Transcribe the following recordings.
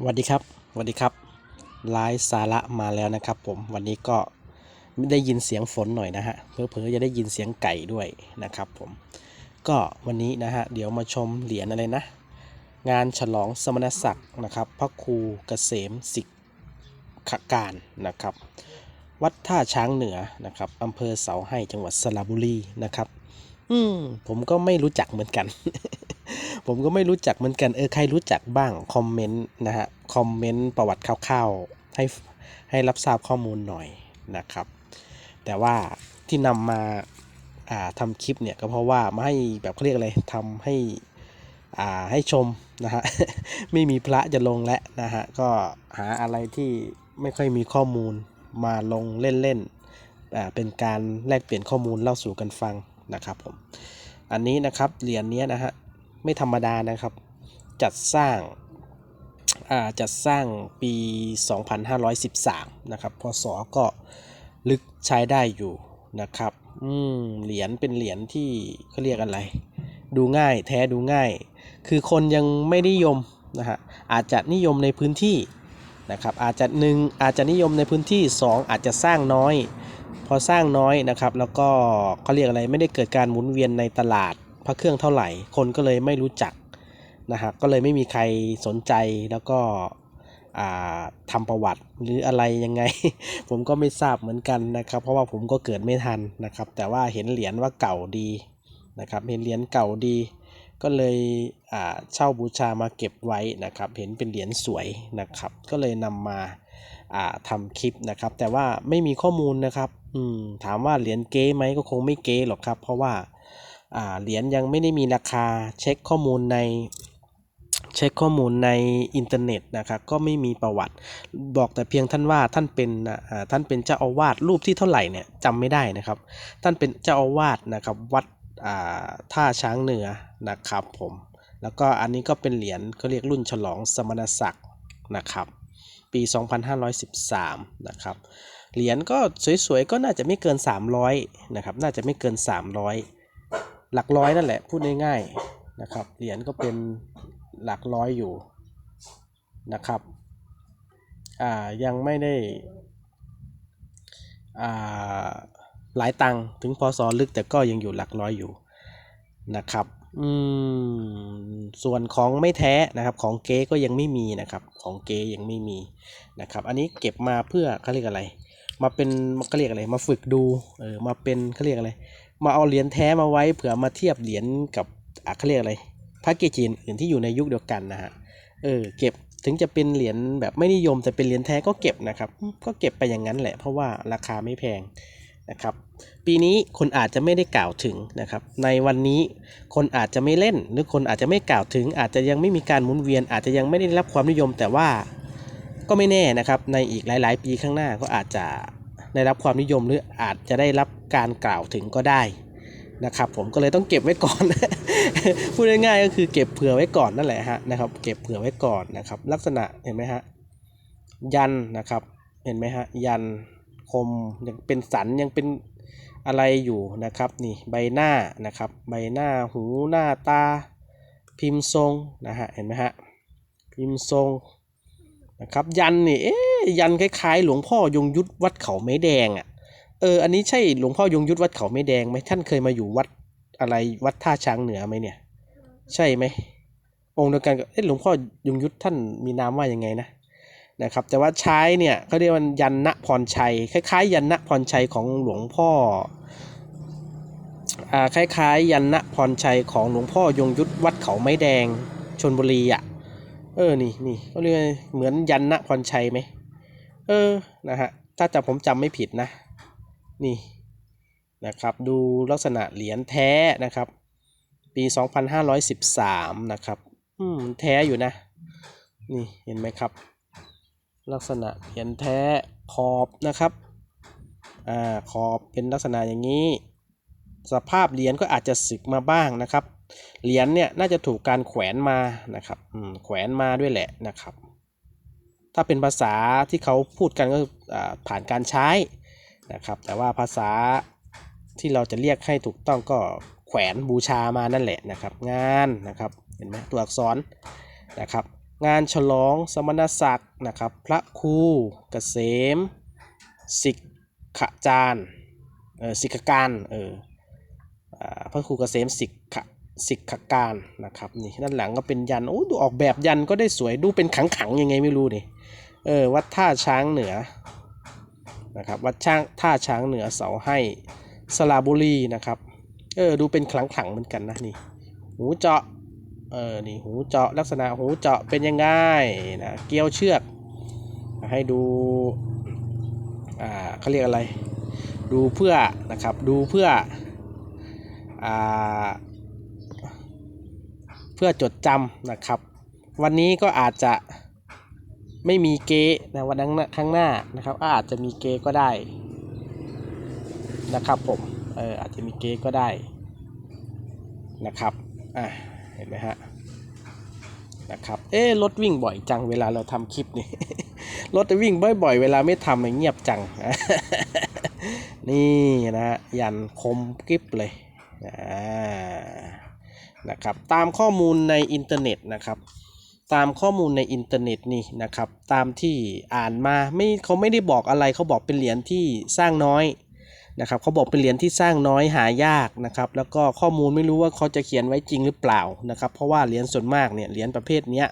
สวัสดีครับสวัสดีครับไลฟ์สาระมาแล้วนะครับ ผมวันนี้ก็ได้ยินเสียงฝนหน่อยนะฮะเผลอๆจะได้ยินเสียงไก่ด้วยนะครับ ผม ก็วันนี้นะฮะเดี๋ยวมาชมเหรียญอะไรนะ งานฉลองสมณศักดิ์นะครับ พระครูเกษมสิกขการนะครับ วัดท่าช้างเหนือนะครับอำเภอเสาให้จังหวัดสระบุรีนะครับ อืม ผมก็ไม่รู้จักเหมือนกัน ผมก็ไม่รู้จักเหมือนกัน เออ ใครรู้จักบ้าง คอมเมนต์นะฮะ คอมเมนต์ประวัติคร่าวๆ ให้ให้รับทราบข้อมูลหน่อยนะครับ แต่ว่าที่นำมาอ่าทำคลิปเนี่ยก็เพราะว่ามาให้แบบเขาเรียกอะไรทำให้อ่าให้ชมนะฮะ ไม่มีพระจะลงแล้วนะฮะ ก็หาอะไรที่ไม่ค่อยมีข้อมูลมาลงเล่นๆอ่าเป็นการแลกเปลี่ยนข้อมูลเล่าสู่กันฟัง นะครับผมอันนี้นะครับเหรียญนี้นะฮะไม่ธรรมดานะครับ จัดสร้างาจัดสร้างปี 2513 นะครับพศก็ลึกใช้ได้อยู่นะครับอืมเหรียญเป็นเหรียญที่เขาเรียกอะไร ดูง่ายแท้ดูง่าย คือคนยังไม่นิยมนะฮะอาจจะนิยมในพื้นที่นะครับอาจจะหนึ่งอาจจะนิยมในพื้นที่ 2 อาจจะสร้างน้อย พอสร้างน้อยนะครับ แล้วก็เขาเรียกอะไรไม่ได้เกิดการหมุนเวียนในตลาดพระเครื่องเท่าไหร่ คนก็เลยไม่รู้จักนะฮะก็เลยไม่มีใครสนใจแล้วก็อ่าทำประวัติหรืออะไรยังไง ผมก็ไม่ทราบเหมือนกันนะครับ เพราะว่าผมก็เกิดไม่ทันนะครับ แต่ว่าเห็นเหรียญว่าเก่าดีนะครับ เห็นเหรียญเก่าดี ก็เลยเช่าบูชามาเก็บไว้นะครับ เห็นเป็นเหรียญสวยนะครับ ก็เลยนำมา อ่าทำคลิปนะครับ แต่ว่าไม่มีข้อมูลนะครับอืมถามว่าเหรียญเก๊ไหมก็คงไม่เก๊หรอกครับ เพราะว่าเหรียญยังไม่ได้มีราคาเช็คข้อมูลในเช็คข้อมูลในอินเทอร์เน็ตนะครับก็ไม่มีประวัติ บอกแต่เพียงท่านว่าท่านเป็นท่านเป็นเจ้าอาวาสรูปที่เท่าไหร่เนี่ยจำไม่ได้นะครับ ท่านเป็นเจ้าอาวาสนะครับวัดท่าช้างเหนือนะครับผมแล้วก็อันนี้ก็เป็นเหรียญเขาเรียกรุ่นฉลองสมณศักดิ์นะครับ ปี 2513 นะครับ เหรียญก็สวยๆ ก็น่าจะไม่เกิน 300 นะครับ น่าจะไม่เกิน 300 หลักร้อยนั่นแหละ พูดง่ายๆ นะครับ เหรียญก็เป็นหลักร้อยอยู่ นะครับ อ่า ยังไม่ได้ อ่า หลายตังค์ถึงพศลึกแต่ก็ยังอยู่หลักร้อยอยู่ นะครับ อืมส่วนของไม่แท้นะครับ ของเก๊ก็ยังไม่มีนะครับ ของเก๊ยังไม่มีนะครับ อันนี้เก็บมาเพื่อเขาเรียกอะไร มาเป็นเขาเรียกอะไร มาฝึกดูเออมาเป็นเขาเรียกอะไร มาเอาเหรียญแท้มาไว้เผื่อมาเทียบเหรียญกับอะเขาเรียกอะไรพระเกจิอื่นที่อยู่ในยุคเดียวกันนะฮะเออเก็บถึงจะเป็นเหรียญแบบไม่นิยมแต่เป็นเหรียญแท้ก็เก็บนะครับ ก็เก็บไปอย่างนั้นแหละเพราะว่าราคาไม่แพง นะครับปีนี้คนอาจจะไม่ได้กล่าวถึงนะครับในวันนี้คนอาจจะไม่เล่น หรือคนอาจจะไม่กล่าวถึง อาจจะยังไม่มีการหมุนเวียน อาจจะยังไม่ได้รับความนิยม แต่ว่าก็ไม่แน่นะครับในอีกหลาย ๆ ปีข้างหน้าก็อาจจะได้รับความนิยมหรืออาจจะได้รับการกล่าวถึงก็ได้นะครับผมก็เลยต้องเก็บไว้ก่อน พูดง่ายๆก็คือเก็บเผื่อไว้ก่อนนั่นแหละฮะนะครับเก็บเผื่อไว้ก่อนนะครับลักษณะเห็นไหมฮะยันนะครับเห็นไหมฮะยัน คมยังเป็นสันยังเป็นอะไรอยู่นะครับนี่ใบหน้านะครับใบหน้าหูหน้าตา พิมพ์ทรงนะฮะเห็นไหมฮะพิมพ์ทรงนะครับยันนี่เอ๊ยันคล้ายๆ หลวงพ่อยงยุทธวัดเขาไม้แดงอะเอออันนี้ใช่หลวงพ่อยงยุทธวัดเขาไม้แดงไหมท่านเคยมาอยู่วัดอะไรวัดท่าช้างเหนือไหมเนี่ย ใช่ไหมองค์เดียวกันกับเอ๊ะหลวงพ่อยงยุทธท่านมีนามว่ายังไงนะ นะครับแต่ว่าใช้เนี่ยเขาเรียกว่ายันณพรชัย คล้ายๆ ยันณพรชัยของหลวงพ่ออ่าคล้ายๆ ยันณพรชัยของหลวงพ่อยงยุทธวัดเขาไม้แดงชนบุรีอะเออนี่นี่เขาเรียกเหมือนยันณพรชัยไหมเออนะฮะถ้าจำผมจำไม่ผิดนะนี่นะครับดูลักษณะเหรียญแท้นะครับ ปี 2513 นะครับอืมแท้อยู่นะ นี่เห็นไหมครับ ลักษณะเหรียญแท้ขอบนะครับอ่าขอบเป็นลักษณะอย่างนี้ สภาพเหรียญก็อาจจะสึกมาบ้างนะครับ เหรียญเนี่ยน่าจะถูกการแขวนมานะครับแขวนมาด้วยแหละนะครับ ถ้าเป็นภาษาที่เขาพูดกันก็อ่าผ่านการใช้นะครับ แต่ว่าภาษาที่เราจะเรียกให้ถูกต้องก็แขวนบูชามานั่นแหละนะครับ งานนะครับเห็นไหมตัวอักษรนะครับ งานฉลองสมณศักดิ์นะครับ พระครูเกษมสิกขจารย์เออสิกการเออพระครูเกษมสิกขสิกขการนะครับนี่ด้านหลังก็เป็นยันโอ้ดูออกแบบยันก็ได้สวยดูเป็นขังขังยังไงไม่รู้นี่เออวัดท่าช้างเหนือนะครับวัดช่างท่าช้างเหนือเสาให้สระบุรีนะครับเออดูเป็นขลังขลังเหมือนกันนะนี่หูเจาะ เออนี่หูเจาะลักษณะหูเจาะเป็นยังไงนะเกลียวเชือกให้ดูอ่าเขาเรียกอะไร ดูเพื่อนะครับดูเพื่ออ่าเพื่อจดจำนะครับ วันนี้ก็อาจจะไม่มีเกนะวันนั้นข้างหน้านะครับ อาจจะมีเกก็ได้นะครับผมเอออาจจะมีเกก็ได้นะครับอะ เห็นไหมฮะนะครับเอ๊รถวิ่งบ่อยจังเวลาเราทำคลิปนี่รถจะวิ่งบ่อยๆ เวลาไม่ทำเงียบจัง นี่นะฮะยันคมกริบเลยนะครับตามข้อมูลในอินเทอร์เน็ตนะครับตามข้อมูลในอินเทอร์เน็ตนี่นะครับ ตามที่อ่านมาไม่เขาไม่ได้บอกอะไรเขาบอกเป็นเหรียญที่สร้างน้อย นะครับเขาบอกเป็นเหรียญที่สร้างน้อยหายากนะครับแล้วก็ข้อมูลไม่รู้ว่าเขาจะเขียนไว้จริงหรือเปล่านะครับเพราะว่าเหรียญส่วนมากเนี่ยเหรียญประเภทเนี้ย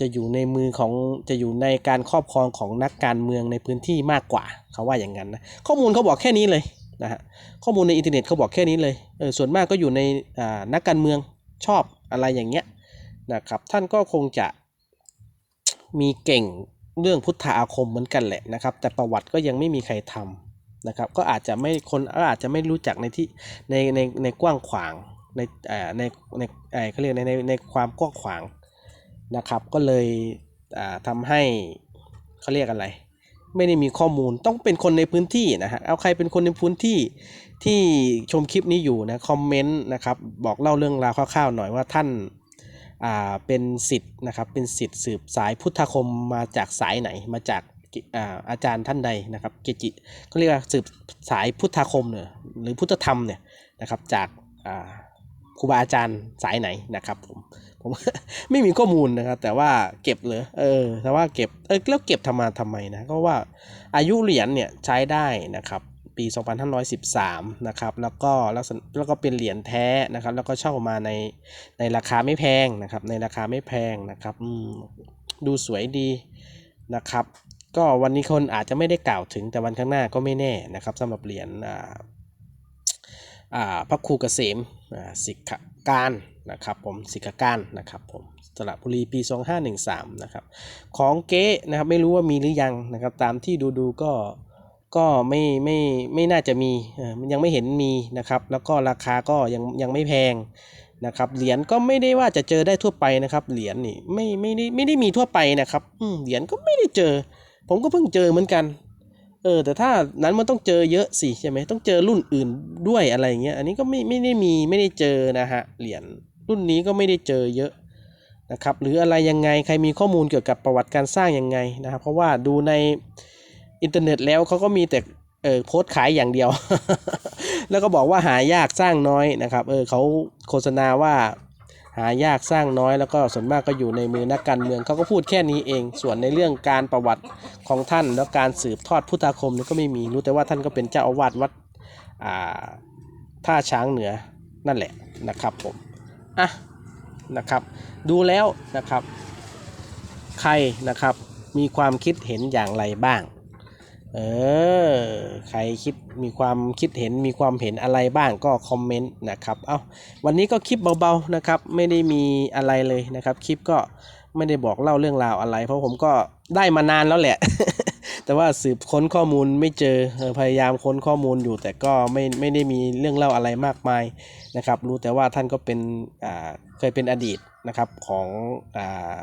จะอยู่ในมือของจะอยู่ในการครอบครองของนักการเมืองในพื้นที่มากกว่าเขาว่าอย่างนั้นนะข้อมูลเขาบอกแค่นี้เลยนะฮะข้อมูลในอินเทอร์เน็ตเขาบอกแค่นี้เลยเออส่วนมากก็อยู่ในนักการเมืองชอบอะไรอย่างเงี้ยนะครับท่านก็คงจะมีเก่งเรื่องพุทธาอาคมเหมือนกันแหละนะครับ แต่ประวัติก็ยังไม่มีใครทำ นะครับก็อาจจะไม่คนก็อาจจะไม่รู้จักในที่ในในในกว้างขวางในอ่าในในเอ่อเขาเรียกในในในความกว้างขวางนะครับ ก็เลยอ่าทำให้เขาเรียกอะไร ไม่ได้มีข้อมูลต้องเป็นคนในพื้นที่นะฮะเอาใครเป็นคนในพื้นที่ที่ชมคลิปนี้อยู่นะคอมเมนต์นะครับบอกเล่าเรื่องราวคร่าวๆหน่อยว่าท่านอ่าเป็นสิทธิ์นะครับเป็นสิทธิ์สืบสายพุทธคมมาจากสายไหนมาจาก อาอาจารย์ท่านใดนะครับเกจิเขาเรียกว่าสืบสายพุทธคมเนี่ยหรือพุทธธรรมเนี่ยนะครับจากครูบาอาจารย์สายไหนนะครับผมผมไม่มีข้อมูลนะครับ แต่ว่าเก็บเลยเออแต่ว่าเก็บเออแล้วเก็บทำมาทำไมนะก็ว่าอายุเหรียญเนี่ยใช้ได้นะครับปี 2513 นะครับ แล้วก็ลักษณะแล้วก็เป็นเหรียญแท้นะครับ แล้วก็เช่ามาในในราคาไม่แพงนะครับ ในราคาไม่แพงนะครับ ดูสวยดีนะครับ ก็วันนี้คนอาจจะไม่ได้กล่าวถึงแต่วันข้างหน้าก็ไม่แน่นะครับสำหรับเหรียญอ่าอ่าพระครูเกษมอ่าสิกขการนะครับผมสิกขการนะครับผมสระบุรีปี 2513นะครับของเก๊นะครับไม่รู้ว่ามีหรือยังนะครับตามที่ดูดูก็ก็ไม่ไม่ไม่น่าจะมีออมันยังไม่เห็นมีนะครับแล้วก็ราคาก็ยังยังไม่แพงนะครับเหรียญก็ไม่ได้ว่าจะเจอได้ทั่วไปนะครับเหรียญนี่ไม่ไม่ได้ไม่ได้มีทั่วไปนะครับเหรียญก็ไม่ได้เจอ ผมก็เพิ่งเจอเหมือนกัน เออ แต่ถ้านั้นมันต้องเจอเยอะสิใช่ไหมต้องเจอรุ่นอื่นด้วยอะไรเงี้ย อันนี้ก็ไม่ไม่ได้มีไม่ได้เจอนะฮะเหรียญรุ่นนี้ก็ไม่ได้เจอเยอะนะครับ หรืออะไรยังไงใครมีข้อมูลเกี่ยวกับประวัติการสร้างยังไงนะครับ เพราะว่าดูในอินเทอร์เน็ตแล้วเขาก็มีแต่เออโพสต์ขายอย่างเดียว แล้วก็บอกว่าหายากสร้างน้อยนะครับ เออเขาโฆษณาว่า หายากสร้างน้อยแล้วก็ส่วนมากก็อยู่ในมือนักการเมืองเขาก็พูดแค่นี้เอง ส่วนในเรื่องการประวัติของท่าน แล้วการสืบทอดพุทธาคมนี่ก็ไม่มีรู้แต่ว่าท่านก็เป็นเจ้าอาวาสวัดท่าช้างเหนือนั่นแหละนะครับผมอะนะครับดูแล้วนะครับ ใครนะครับมีความคิดเห็นอย่างไรบ้าง เออ ใครคิดมีความคิดเห็นมีความเห็นอะไรบ้างก็คอมเมนต์นะครับ เอาวันนี้ก็คลิปเบาๆนะครับ ไม่ได้มีอะไรเลยนะครับ คลิปก็ไม่ได้บอกเล่าเรื่องราวอะไร เพราะผมก็ได้มานานแล้วแหละ แต่ว่าสืบค้นข้อมูลไม่เจอ พยายามค้นข้อมูลอยู่ แต่ก็ไม่ไม่ได้มีเรื่องเล่าอะไรมากมายนะครับ รู้แต่ว่าท่านก็เป็นอ่าเคยเป็นอดีตนะครับของอ่า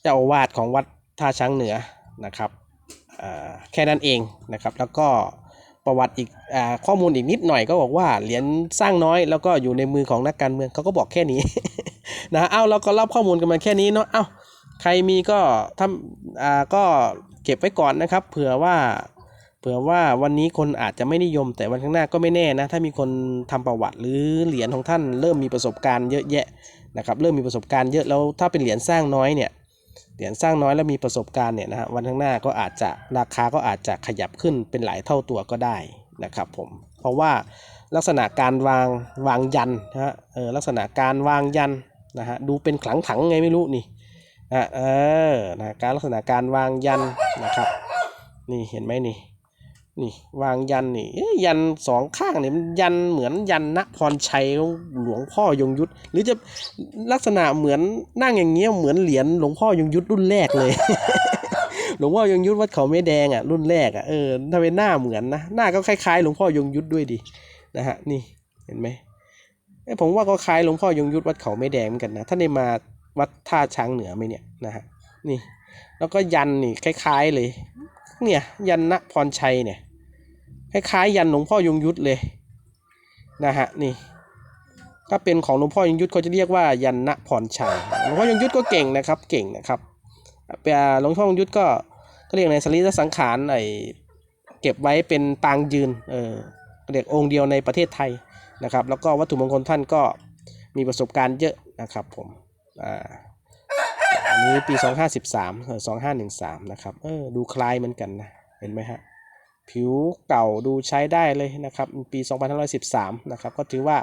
เจ้าอาวาสของวัดท่าช้างเหนือนะครับ แค่นั้นเองนะครับ แล้วก็ประวัติอีกอข้อมูลอีกนิดหน่อยก็บอกว่าเหรียญสร้างน้อยแล้วก็อยู่ในมือของนักการเมืองเขาก็บอกแค่นี้นะเอ้าเราก็เล่าข้อมูลกันมาแค่นี้เนาะเอ้าใครมีก็ทำอ่าก็เก็บไว้ก่อนนะครับ เผื่อว่าเผื่อว่าวันนี้คนอาจจะไม่นิยม แต่วันข้างหน้าก็ไม่แน่นะ ถ้ามีคนทำประวัติหรือเหรียญของท่านเริ่มมีประสบการณ์เยอะแยะนะครับ เริ่มมีประสบการณ์เยอะแล้วถ้าเป็นเหรียญสร้างน้อยเนี่ย เหรียญสร้างน้อยแล้วมีประสบการณ์เนี่ยนะฮะวันข้างหน้าก็อาจจะราคาก็อาจจะขยับขึ้นเป็นหลายเท่าตัวก็ได้นะครับผมเพราะว่าลักษณะการวางวางยันนะฮะเออลักษณะการวางยันนะฮะดูเป็นขลังถังไงไม่รู้นี่นะเออนะการลักษณะการวางยันนะครับ นี่เห็นไหมนี่ นี่วางยันนี่ยันสองข้างเนี่ยมันยันเหมือนยันณพรชัยหลวงพ่อยงยุทธหรือจะลักษณะเหมือนนั่งอย่างเงี้ยเหมือนเหรียญหลวงพ่อยงยุทธรุ่นแรกเลย หลวงพ่อยงยุทธวัดเขาไม่แดงอะรุ่นแรกอะเออถ้าเป็นหน้าเหมือนนะหน้าก็คล้ายๆ หลวงพ่อยงยุทธด้วยดินะฮะนี่เห็นไหมผมว่าก็คล้ายหลวงพ่อยงยุทธวัดเขาไม่แดงเหมือนกันนะท่านได้มาวัดท่าช้างเหนือไหมเนี่ยนะฮะนี่ แล้วก็ยันนี่คล้าย ๆเลยเนี่ยยันณพรชัยเนี่ย คล้ายๆยันหลวงพ่อยงยุทธเลยนะฮะนี่ ถ้าเป็นของหลวงพ่อยงยุทธเขาจะเรียกว่ายันณพรชัยหลวงพ่อยงยุทธก็เก่งนะครับเก่งนะครับแต่หลวงพ่อยงยุทธก็ก็เรียกในสรีระสังขารไอเก็บไว้เป็นปางยืนเออเรียกองค์เดียวในประเทศไทยนะครับ แล้วก็วัตถุมงคลท่านก็มีประสบการณ์เยอะนะครับผมอ่าอันนี้ปี 2513เออ2513 นะครับ เออ ดูคล้ายเหมือนกันนะ เห็นไหมฮะ ผิวเก่าดูใช้ได้เลยนะครับปี 2513 นะครับก็ถือว่า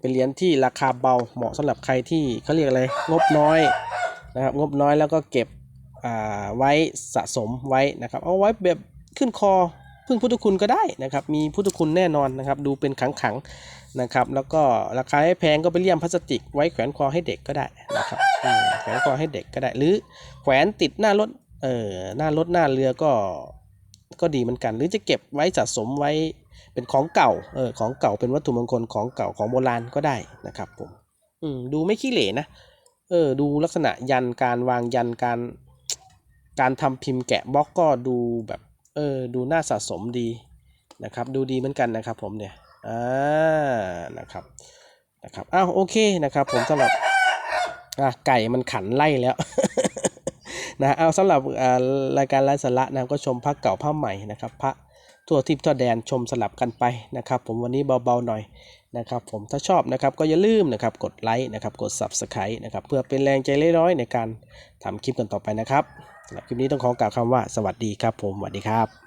เป็นเหรียญที่ราคาเบาเหมาะสำหรับใครที่เขาเรียกอะไรงบน้อยนะครับงบน้อยแล้วก็เก็บอ่าไว้สะสมไว้นะครับเอาไว้แบบขึ้นคอพึ่งพุทธคุณก็ได้นะครับมีพุทธคุณแน่นอนนะครับดูเป็นขังขังนะครับแล้วก็ราคาไม่แพงก็ไปเลี่ยมพลาสติกไว้แขวนคอให้เด็กก็ได้นะครับแขวนคอให้เด็กก็ได้หรือแขวนติดหน้ารถเออหน้ารถหน้าเรือก็ ก็ดีเหมือนกัน หรือจะเก็บไว้สะสมไว้เป็นของเก่าเออของเก่าเป็นวัตถุมงคลของเก่าของโบราณก็ได้นะครับผมอืมดูไม่ขี้เหร่นะเออดูลักษณะยันการวางยันการ การทำพิมพ์แกะบล็อกก็ดูแบบเออดูน่าสะสมดีนะครับดูดีเหมือนกันนะครับผมเนี่ยอ่านะครับนะครับอ้าวโอเคนะครับผมสำหรับอะไก่มันขันไล่แล้ว นะเอาสำหรับรายการไร้สาระนะก็ชมพระเก่าพระใหม่นะครับพระทั่วทิพย์ทั่วแดนชมสลับกันไปนะครับ ผมวันนี้เบาๆหน่อยนะครับ ผมถ้าชอบนะครับก็อย่าลืมนะครับกดไลค์นะครับกด Subscribe นะครับเพื่อเป็นแรงใจเล็กน้อยในการทำคลิปกันต่อไปนะครับสำหรับคลิปนี้ต้องขอกล่าวคำว่าสวัสดีครับผมสวัสดีครับ